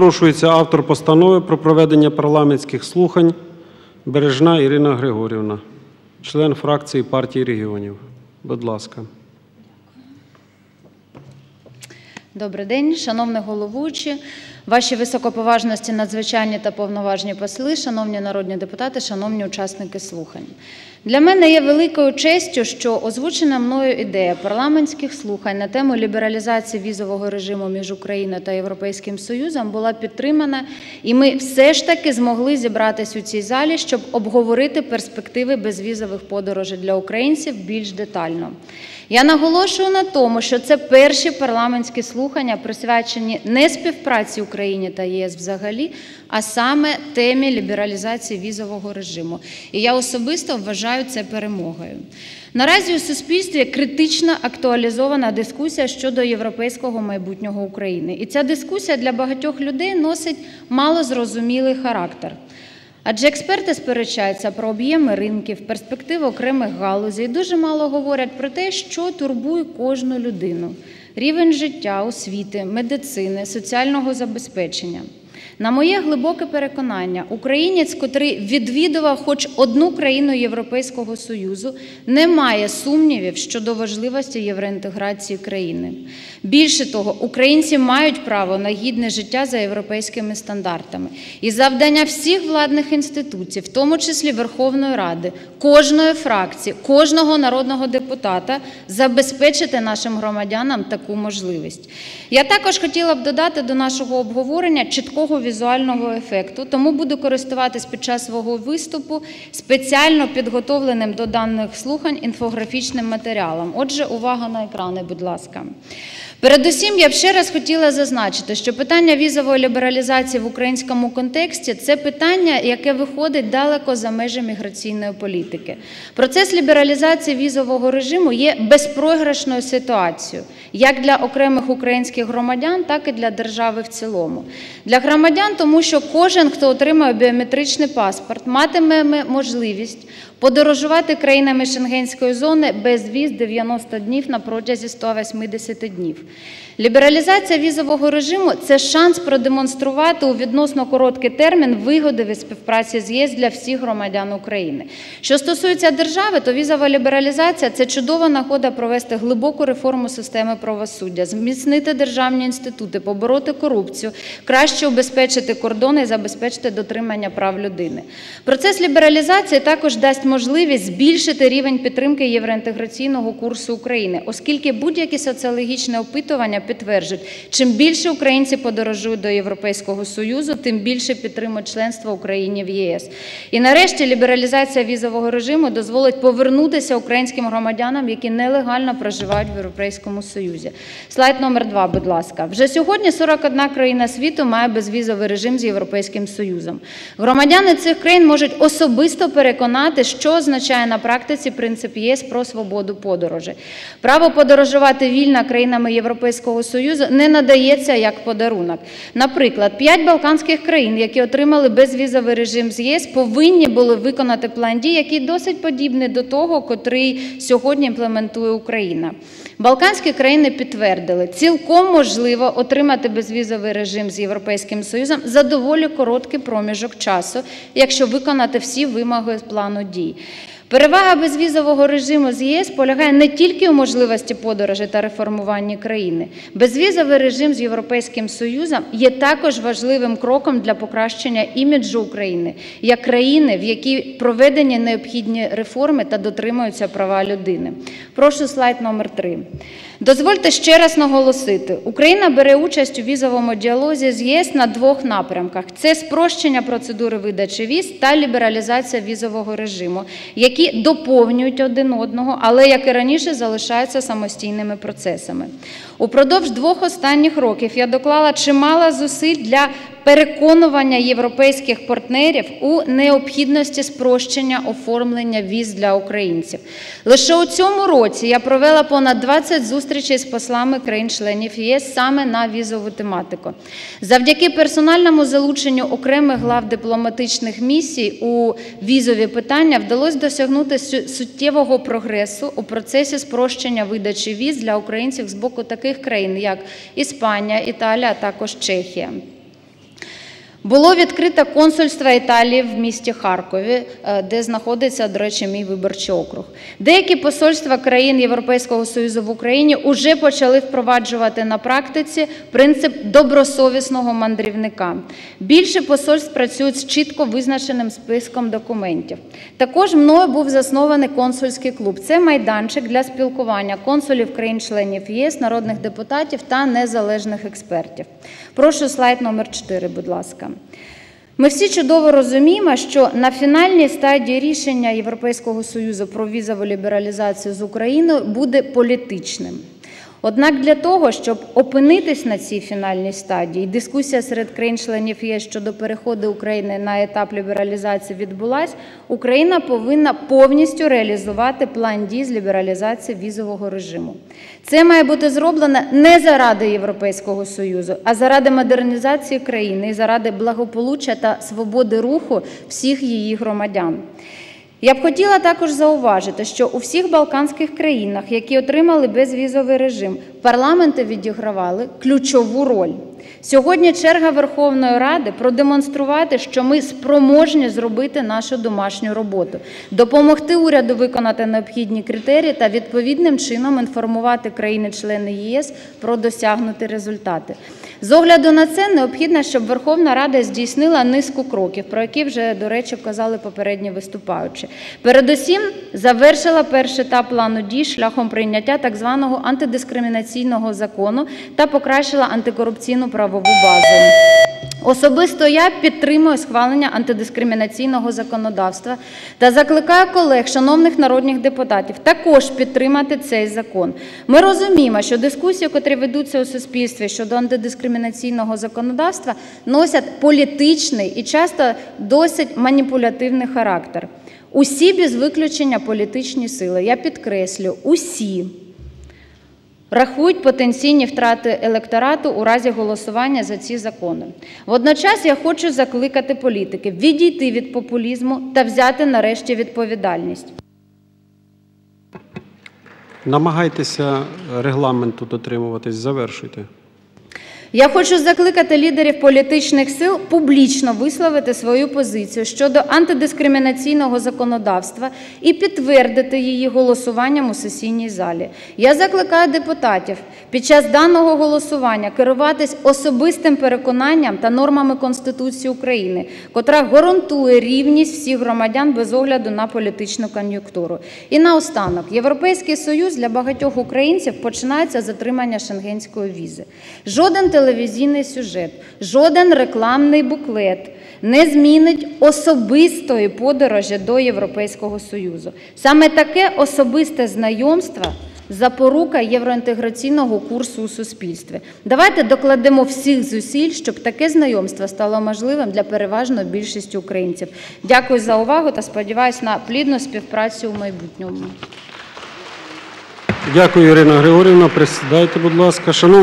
Запрошується автор постанови про проведення парламентських слухань Бережна Ірина Григорівна, член фракції партії регіонів. Будь ласка. Добрий день, шановний головуючі, ваші високоповажності, надзвичайні та повноважні посли, шановні народні депутати, шановні учасники слухань. Для мене є великою честю, що озвучена мною ідея парламентських слухань на тему лібералізації візового режиму між Україною та Європейським Союзом була підтримана, і ми все ж таки змогли зібратись у цій залі, щоб обговорити перспективи безвізових подорожей для українців більш детально. Я наголошую на тому, що це перші парламентські слухання, присвячені не співпраці України та ЄС взагалі, а саме темі лібералізації візового режиму. І я особисто вважаю це перемогою. Наразі у суспільстві критично актуалізована дискусія щодо європейського майбутнього України. І ця дискусія для багатьох людей носить малозрозумілий характер. Адже експерти сперечаються про об'єми ринків, перспективи окремих галузей, дуже мало говорять про те, що турбує кожну людину: рівень життя, освіти, медицини, соціального забезпечення. На моє глибоке переконання, українець, котрий відвідував хоч одну країну Європейського Союзу, не має сумнівів щодо важливості євроінтеграції країни. Більше того, українці мають право на гідне життя за європейськими стандартами. І завдання всіх владних інституцій, в тому числі Верховної Ради, кожної фракції, кожного народного депутата, забезпечити нашим громадянам таку можливість. Я також хотіла б додати до нашого обговорення чіткого візуального ефекту, тому буду користуватись під час свого виступу спеціально підготовленим до даних слухань інфографічним матеріалом. Отже, увага на екрани, будь ласка. Передусім, я б ще раз хотіла зазначити, що питання візової лібералізації в українському контексті це питання, яке виходить далеко за межі міграційної політики. Процес лібералізації візового режиму є безпрограшною ситуацією як для окремих українських громадян, так і для держави в цілому. Для громадян, тому що кожен, хто отримає біометричний паспорт, матиме можливість подорожувати країнами Шенгенської зони без віз 90 днів на протязі 180 днів. Лібералізація візового режиму це шанс продемонструвати у відносно короткий термін вигоди від співпраці з ЄС для всіх громадян України. Що стосується держави, то візова лібералізація це чудова нагода провести глибоку реформу системи правосуддя, зміцнити державні інститути, побороти корупцію, краще убезпечити кордони і забезпечити дотримання прав людини. Процес лібералізації також дасть можливість збільшити рівень підтримки євроінтеграційного курсу України, оскільки будь-які соціологічні опитування підтверджують, чим більше українці подорожують до Європейського Союзу, тим більше підтримують членство України в ЄС. І нарешті лібералізація візового режиму дозволить повернутися українським громадянам, які нелегально проживають в Європейському Союзі. Слайд номер два, будь ласка. Вже сьогодні 41 країна світу має безвізовий режим з Європейським Союзом. Громадяни цих країн можуть особисто переконати, що означає на практиці принцип ЄС про свободу подорожі. Право подорожувати вільно країнами Європейського Союзу не надається як подарунок. Наприклад, п'ять балканських країн, які отримали безвізовий режим з ЄС, повинні були виконати план дій, який досить подібний до того, котрий сьогодні імплементує Україна. Балканські країни підтвердили, цілком можливо отримати безвізовий режим з Європейським Союзом за доволі короткий проміжок часу, якщо виконати всі вимоги плану дій. Перевага безвізового режиму з ЄС полягає не тільки у можливості подорожі та реформуванні країни. Безвізовий режим з Європейським Союзом є також важливим кроком для покращення іміджу України як країни, в якій проведені необхідні реформи та дотримуються права людини. Прошу слайд номер 3. Дозвольте ще раз наголосити: Україна бере участь у візовому діалозі з ЄС на двох напрямках: це спрощення процедури видачі віз та лібералізація візового режиму, які доповнюють один одного, але як і раніше залишаються самостійними процесами. Упродовж двох останніх років я доклала чимало зусиль для переконування європейських партнерів у необхідності спрощення оформлення віз для українців. Лише у цьому році я провела понад 20 зустрічей з послами країн-членів ЄС саме на візову тематику. Завдяки персональному залученню окремих глав дипломатичних місій у візові питання вдалося досягнути суттєвого прогресу у процесі спрощення видачі віз для українців з боку таких країн, як Іспанія, Італія, а також Чехія. Було відкрито консульство Італії в місті Харкові, е, де знаходиться, до речі, мій виборчий округ. Деякі посольства країн Європейського Союзу в Україні вже почали впроваджувати на практиці принцип добросовісного мандрівника. Більше посольств працюють з чітко визначеним списком документів. Також мною був заснований консульський клуб. Це майданчик для спілкування консулів країн-членів ЄС, народних депутатів та незалежних експертів. Прошу слайд номер 4, будь ласка. Ми всі чудово розуміємо, що на фінальній стадії рішення Європейського Союзу про візову лібералізацію з Україною буде політичним. Однак для того, щоб опинитись на цій фінальній стадії, дискусія серед країн-членів ЄС щодо переходу України на етап лібералізації відбулась, Україна повинна повністю реалізувати план дій з лібералізації візового режиму. Це має бути зроблено не заради Європейського Союзу, а заради модернізації країни і заради благополуччя та свободи руху всіх її громадян. Я б хотіла також зауважити, що у всіх балканських країнах, які отримали безвізовий режим, парламенти відігравали ключову роль. Сьогодні черга Верховної Ради продемонструвати, що ми спроможні зробити нашу домашню роботу, допомогти уряду виконати необхідні критерії та відповідним чином інформувати країни-члени ЄС про досягнуті результати. З огляду на це необхідно, щоб Верховна Рада здійснила низку кроків, про які вже, до речі, казали попередні виступаючі. Передусім, завершила перший етап плану дій шляхом прийняття так званого антидискримінаційного закону та покращила антикорупційну правову базу. Особисто я підтримую схвалення антидискримінаційного законодавства та закликаю колег, шановних народних депутатів, також підтримати цей закон. Ми розуміємо, що дискусії, котрі ведуться у суспільстві щодо антидискримінаційного законодавства, носять політичний і часто досить маніпулятивний характер. Усі без виключення політичні сили, я підкреслю, усі рахують потенційні втрати електорату у разі голосування за ці закони. Водночас я хочу закликати політиків відійти від популізму та взяти нарешті відповідальність. Намагайтеся регламенту дотримуватись, завершуйте. Я хочу закликати лідерів політичних сил публічно висловити свою позицію щодо антидискримінаційного законодавства і підтвердити її голосуванням у сесійній залі. Я закликаю депутатів під час даного голосування керуватись особистим переконанням та нормами Конституції України, котра гарантує рівність всіх громадян без огляду на політичну кон'юнктуру. І наостанок, Європейський Союз для багатьох українців починається з отримання шенгенської візи. Жоден телевізійний сюжет, жоден рекламний буклет не змінить особистої подорожі до Європейського Союзу. Саме таке особисте знайомство запорука євроінтеграційного курсу у суспільстві. Давайте докладемо всіх зусиль, щоб таке знайомство стало можливим для переважної більшості українців. Дякую за увагу та сподіваюся на плідну співпрацю у майбутньому. Дякую, Ірина Григорівна. Присідайте, будь ласка. Шановні